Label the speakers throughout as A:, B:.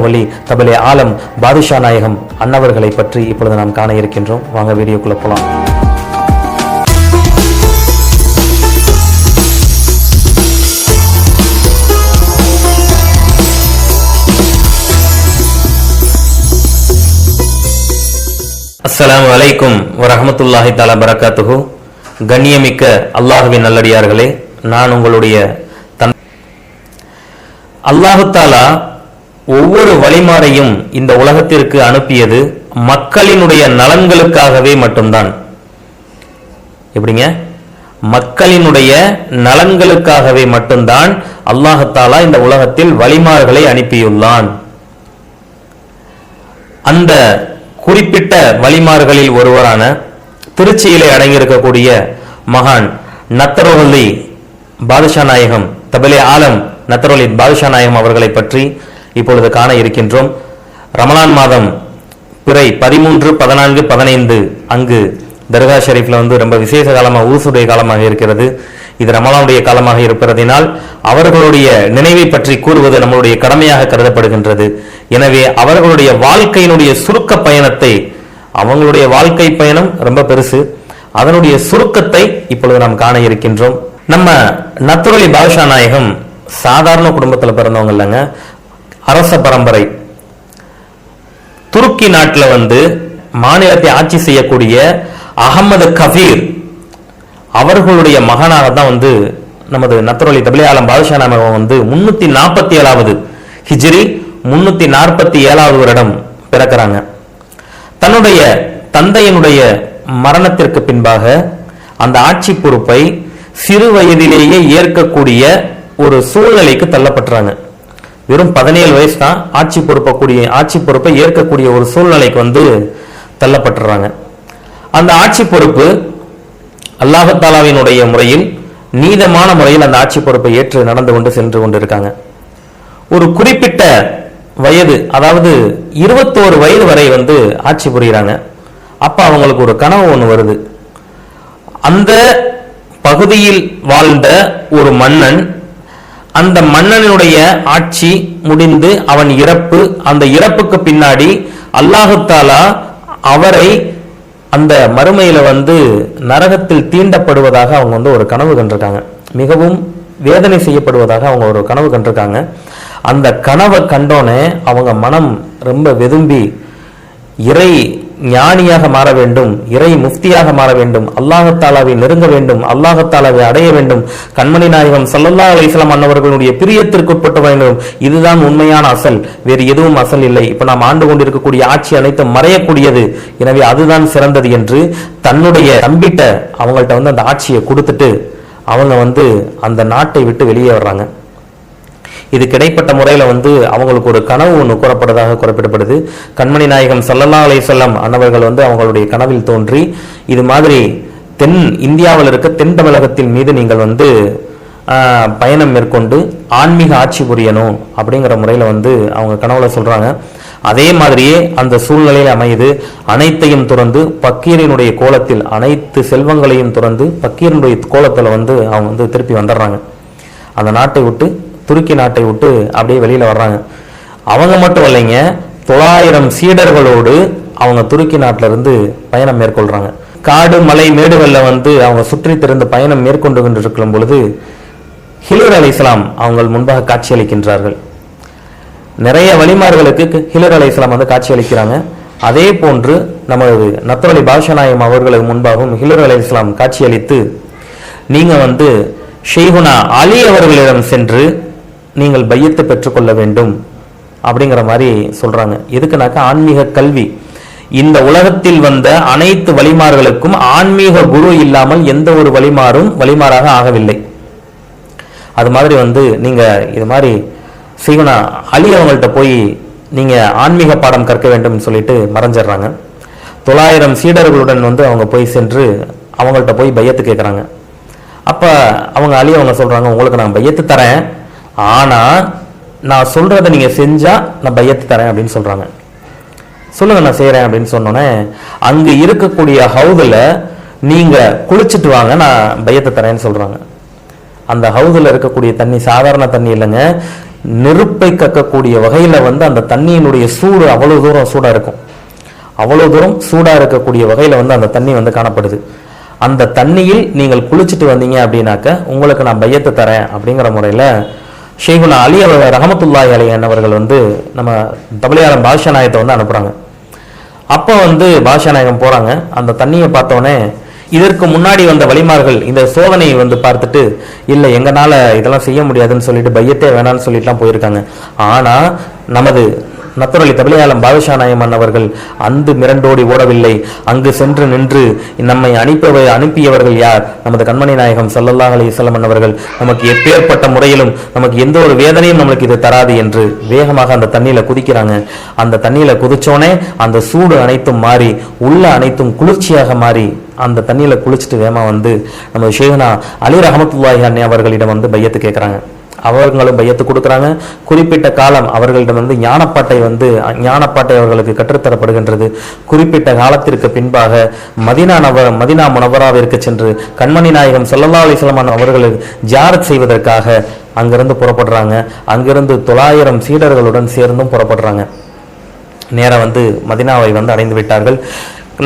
A: வழி தபலே ஆலம் பாதுஷா நாயகம் அன்னவர்களை பற்றி இப்பொழுது நாம் காண இருக்கின்றோம். வாங்க வீடியோக்குள்ள போலாம். அஸ்லாம் வலைக்கும் வரமத்துல்லாஹி தாலா பரக்காத்துஹு. கண்ணியமிக்க அல்லாஹுவின் நல்லடியார்களே நான் உங்களுடைய தன் அல்லாஹு தாலா ஒவ்வொரு வழிமாறையும் இந்த உலகத்திற்கு அனுப்பியது மக்களினுடைய நலன்களுக்காகவே மட்டும்தான். எப்படிங்க? மக்களினுடைய நலன்களுக்காகவே மட்டும்தான் அல்லாஹத்தாலா இந்த உலகத்தில் வழிமார்களை அனுப்பியுள்ளான். அந்த குறிப்பிட்ட வழிமார்களில் ஒருவரான திருச்சியிலே அடங்கியிருக்கக்கூடிய மகான் நத்தரோலி பாதுஷா நாயகம் தபலே ஆலம் நத்தரோலி பாதுஷா நாயகம் அவர்களை பற்றி இப்பொழுது காண இருக்கின்றோம். ரமலான் மாதம் பிறை பதிமூன்று பதினான்கு பதினைந்து அங்கு தர்கா ஷெரீஃபில் வந்து ரொம்ப விசேஷ காலமாக ஊசுடைய காலமாக இருக்கிறது. இது ரமலானுடைய காலமாக இருப்பதினால் அவர்களுடைய நினைவை பற்றி கூறுவது நம்மளுடைய கடமையாக கருதப்படுகின்றது. எனவே அவர்களுடைய வாழ்க்கையினுடைய சுருக்க பயணத்தை அவங்களுடைய வாழ்க்கை பயணம் ரொம்ப பெருசு. அதனுடைய சுருக்கத்தை இப்பொழுது நாம் காண இருக்கின்றோம். நம்ம நத்துரலி பாஷா நாயகம் சாதாரண குடும்பத்தில் பிறந்தவங்க இல்லைங்க. அரச பரம்பரை. துருக்கி நாட்டில் வந்து மாநிலத்தை ஆட்சி செய்யக்கூடிய அகமது கபீர் அவர்களுடைய மகனாக தான் வந்து நமது நத்தரொலி தபிலே ஆலம் பாதுஷா வந்து முன்னூத்தி நாற்பத்தி ஏழாவது ஹிஜ்ரி முன்னூத்தி நாற்பத்தி ஏழாவது வருடம் பிறக்கிறாங்க. தன்னுடைய தந்தையினுடைய மரணத்திற்கு பின்பாக அந்த ஆட்சி பொறுப்பை சிறு வயதிலேயே ஏற்கக்கூடிய ஒரு சூழ்நிலைக்கு தள்ளப்பட்டுறாங்க. வெறும் பதினேழு வயசு தான் ஆட்சி பொறுப்பக்கூடிய ஆட்சி பொறுப்பை ஏற்கக்கூடிய ஒரு சூழ்நிலைக்கு வந்து தள்ளப்பட்டுறாங்க. அந்த ஆட்சி பொறுப்பு அல்லாஹத்தாலாவினுடைய முறையில் நீதமான முறையில் அந்த ஆட்சி பொறுப்பை ஏற்று நடந்து கொண்டு சென்று கொண்டிருக்காங்க. ஒரு குறிப்பிட்ட வயது அதாவது இருபத்தோரு வயது வரை வந்து ஆட்சி புரிகிறாங்க அப்போ அவங்களுக்கு ஒரு கனவு ஒன்று வருது. அந்த பகுதியில் வாழ்ந்த ஒரு மன்னன் அந்த மன்னனுடைய ஆட்சி முடிந்து அவன் இறப்பு அந்த இறப்புக்கு பின்னாடி அல்லாஹுத்தாலா அவரை அந்த மறுமையில வந்து நரகத்தில் தீண்டப்படுவதாக அவங்க வந்து ஒரு கனவு கண்டிருக்காங்க. மிகவும் வேதனை செய்யப்படுவதாக அவங்க ஒரு கனவு கண்டிருக்காங்க. அந்த கனவை கண்டோனே அவங்க மனம் ரொம்ப வெதும்பி இறை ஞானியாக மாற வேண்டும் இறை முஃப்தியாக மாற வேண்டும் அல்லாஹத்தாலாவை நெருங்க வேண்டும் அல்லாஹத்தாலாவை அடைய வேண்டும். கண்மணி நாயகம் சல்லல்லா அலிஸ்லாம் அன்னவர்களுடைய பிரியத்திற்குட்பட்ட வேண்டும் இதுதான் உண்மையான அசல். வேறு எதுவும் அசல் இல்லை. இப்ப நாம் ஆண்டு கொண்டிருக்கக்கூடிய ஆட்சி அனைத்தும் மறையக்கூடியது. எனவே அதுதான் சிறந்தது என்று தன்னுடைய தம்பிட்ட அவங்கள்ட்ட வந்து அந்த ஆட்சியை கொடுத்துட்டு அவங்க வந்து அந்த நாட்டை விட்டு வெளியே வர்றாங்க. இது கிடைப்பட்ட முறையில் வந்து அவங்களுக்கு ஒரு கனவு ஒன்று கூறப்பட்டதாக குறிப்பிடப்படுது. கண்மணி நாயகம் சல்லல்லா அலைசல்லம் அன்னவர்கள் வந்து அவங்களுடைய கனவில் தோன்றி இது மாதிரி தென் இந்தியாவில் இருக்க தென் தமிழகத்தின் மீது நீங்கள் வந்து பயணம் மேற்கொண்டு ஆன்மீக ஆட்சி புரியணும் அப்படிங்கிற முறையில் வந்து அவங்க கனவுல சொல்றாங்க. அதே மாதிரியே அந்த சூழ்நிலையில் அமையுது. அனைத்தையும் துறந்து பக்கீரினுடைய கோலத்தில் அனைத்து செல்வங்களையும் துறந்து பக்கீரினுடைய கோலத்தில் வந்து அவங்க வந்து திருப்பி வந்துடுறாங்க. அந்த நாட்டை விட்டு துருக்கி நாட்டை விட்டு அப்படியே வெளியில் வர்றாங்க. அவங்க மட்டும் இல்லைங்க தொள்ளாயிரம் சீடர்களோடு அவங்க துருக்கி நாட்டிலிருந்து பயணம் மேற்கொள்கிறாங்க காடு மலை மேடுகளில் வந்து அவங்க சுற்றி திறந்து பயணம் மேற்கொண்டு கொண்டிருக்கும் பொழுது ஹிலர் அலை இஸ்லாம் அவங்க முன்பாக காட்சியளிக்கின்றார்கள் நிறைய வழிமார்களுக்கு ஹிலர் அலை இஸ்லாம் வந்து காட்சியளிக்கிறாங்க அதே போன்று நமது நத்தரலி பாஷநாயம் அவர்களுக்கு முன்பாகவும் ஹிலர் அலை இஸ்லாம் காட்சியளித்து நீங்கள் வந்து ஷெய்குனா அலி அவர்களிடம் சென்று நீங்கள் பையத்தை பெற்றுக்கொள்ள வேண்டும் அப்படிங்கிற மாதிரி சொல்றாங்க. எதுக்குனாக்கா ஆன்மீக கல்வி. இந்த உலகத்தில் வந்த அனைத்து வழிமார்களுக்கும் ஆன்மீக குரு இல்லாமல் எந்த ஒரு வழிமாறும் வழிமாறாக ஆகவில்லை. அது மாதிரி வந்து நீங்க இது மாதிரி சீவனா அலி அவங்கள்ட்ட போய் நீங்க ஆன்மீக பாடம் கற்க வேண்டும் சொல்லிட்டு மறைஞ்சிடுறாங்க. தொள்ளாயிரம் சீடர்களுடன் வந்து அவங்க போய் சென்று அவங்கள்ட்ட போய் பையத்து கேட்குறாங்க அப்போ அவங்க அலி அவங்க சொல்கிறாங்க உங்களுக்கு நான் பையத்து தரேன். ஆனால் நான் சொல்கிறத நீங்கள் செஞ்சால் நான் பையத்து தரேன் அப்படின்னு சொல்கிறாங்க சொல்லுங்க நான் செய்கிறேன் அப்படின்னு சொன்னோன்னே அங்கே இருக்கக்கூடிய ஹவுதில் நீங்கள் குளிச்சுட்டு வாங்க நான் பையத்தை தரேன்னு சொல்கிறாங்க அந்த ஹவுதில் இருக்கக்கூடிய தண்ணி சாதாரண தண்ணி இல்லைங்க. நெருப்பை கக்கக்கூடிய வகையில் வந்து அந்த தண்ணியினுடைய சூடு அவ்வளோ தூரம் சூடாக இருக்கும். அவ்வளோ தூரம் சூடாக இருக்கக்கூடிய வகையில் வந்து அந்த தண்ணி வந்து காணப்படுது. அந்த தண்ணியில் நீங்கள் குளிச்சுட்டு வந்தீங்க அப்படின்னாக்க உங்களுக்கு நான் பையத்தை தரேன் அப்படிங்கிற முறையில் ஷேகுனா அலி அவர் ரஹமத்துல்லாய் அலி அவர்கள் வந்து நம்ம தபலியாரம் பாஷா நாயத்தை வந்து அனுப்புகிறாங்க அப்போ வந்து பாஷா நாயகம் போகிறாங்க அந்த தண்ணியை பார்த்தோன்னே இதற்கு முன்னாடி வந்த வழிமார்கள் இந்த சோதனையை வந்து பார்த்துட்டு இல்லை எங்களால் இதெல்லாம் செய்ய முடியாதுன்னு சொல்லிட்டு பையத்தே வேணான்னு சொல்லிட்டுலாம் போயிருக்காங்க. ஆனால் நமது நத்தரலி தபிலியாலம் பாதுஷா நாயமன் அவர்கள் அந்து மிரண்டோடி ஓடவில்லை. அங்கு சென்று நின்று நம்மை அனுப்பவை அனுப்பியவர்கள் யார்? நமது கண்மணி நாயகம் சல்லல்லாஹ் அலி இஸ்லமன் அவர்கள் நமக்கு எப்பேற்பட்ட முறையிலும் நமக்கு எந்த ஒரு வேதனையும் நம்மளுக்கு இது தராது என்று வேகமாக அந்த தண்ணியில குதிக்கிறாங்க. அந்த தண்ணியில குதிச்சோனே அந்த சூடு அனைத்தும் மாறி உள்ள அனைத்தும் குளிர்ச்சியாக மாறி அந்த தண்ணியில குளிச்சுட்டு வேகமா வந்து நம்ம ஷேகனா அலி ரஹமத்துல்லாஹி அண்ணே அவர்களிடம் வந்து பையத்து கேட்குறாங்க அவர்களும் பையத்து கொடுக்குறாங்க. குறிப்பிட்ட காலம் அவர்களிடம் வந்து ஞானப்பாட்டை வந்து ஞானப்பாட்டை அவர்களுக்கு கற்றுத்தரப்படுகின்றது. குறிப்பிட்ட காலத்திற்கு பின்பாக மதினா நவ மதினா முனவராவிற்கு சென்று கண்மணி நாயகம் ஸல்லல்லாஹு அலிஸ்லமான் அவர்கள் ஜியாரத் செய்வதற்காக அங்கிருந்து புறப்படுறாங்க. அங்கிருந்து தொள்ளாயிரம் சீடர்களுடன் சேர்ந்தும் புறப்படுறாங்க. நேராக வந்து மதினாவை வந்து அடைந்து விட்டார்கள்.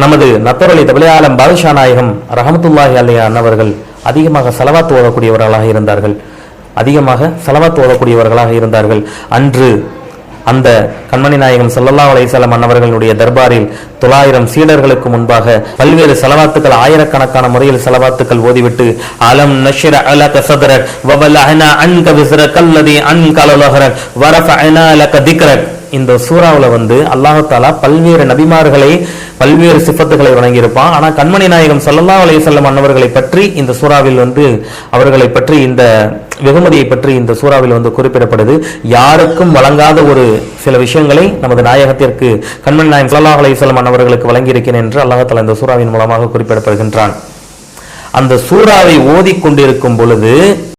A: நமது நத்தரலி தபிலையாலம் பாதுஷா நாயகம் ரஹமத்துல்லாஹி அல்லையா அன்னவர்கள் அதிகமாக செலவாத்து ஓதக்கூடியவர்களாக இருந்தார்கள். அதிகமாக செலவாத்து ஓதக்கூடியவர்களாக இருந்தார்கள். அன்று அந்த கண்மணி நாயகம் சல்லல்லா அலைசலம் வஸல்லம் அன்னவர்களுடைய தர்பாரில் தொள்ளாயிரம் சீடர்களுக்கு முன்பாக பல்வேறு செலவாத்துக்கள் ஆயிரக்கணக்கான முறையில் செலவாத்துக்கள் ஓதிவிட்டு அலம் நஷ்ர அலக சதரக் வவலஹனா அன்க விஸ்ரக் அல்லதி அன்கல லஹரக் வரஃபஅனா லக திக்ரக் இந்த சூறாவில் வந்து அல்லாஹாலா பல்வேறு நபிமார்களை பல்வேறு சிஃபத்துகளை வழங்கியிருப்பான் ஆனால் கண்மணி நாயகம் சல்லல்லா அலைய செல்லம் அன்னவர்களை பற்றி இந்த சூறாவில் வந்து அவர்களை பற்றி இந்த வெகுமதியை பற்றி இந்த சூறாவில் வந்து குறிப்பிடப்படுது. யாருக்கும் வழங்காத ஒரு சில விஷயங்களை நமது நாயகத்திற்கு கண்மணி நாயகம் ஸல்லல்லாஹு அலைய செல்லம் அன்னவர்களுக்கு வழங்கியிருக்கிறேன் என்று அல்லாஹாலா இந்த சூறாவின் மூலமாக குறிப்பிடப்படுகின்றான். அந்த சூறாவை ஓதிக்கொண்டிருக்கும் பொழுது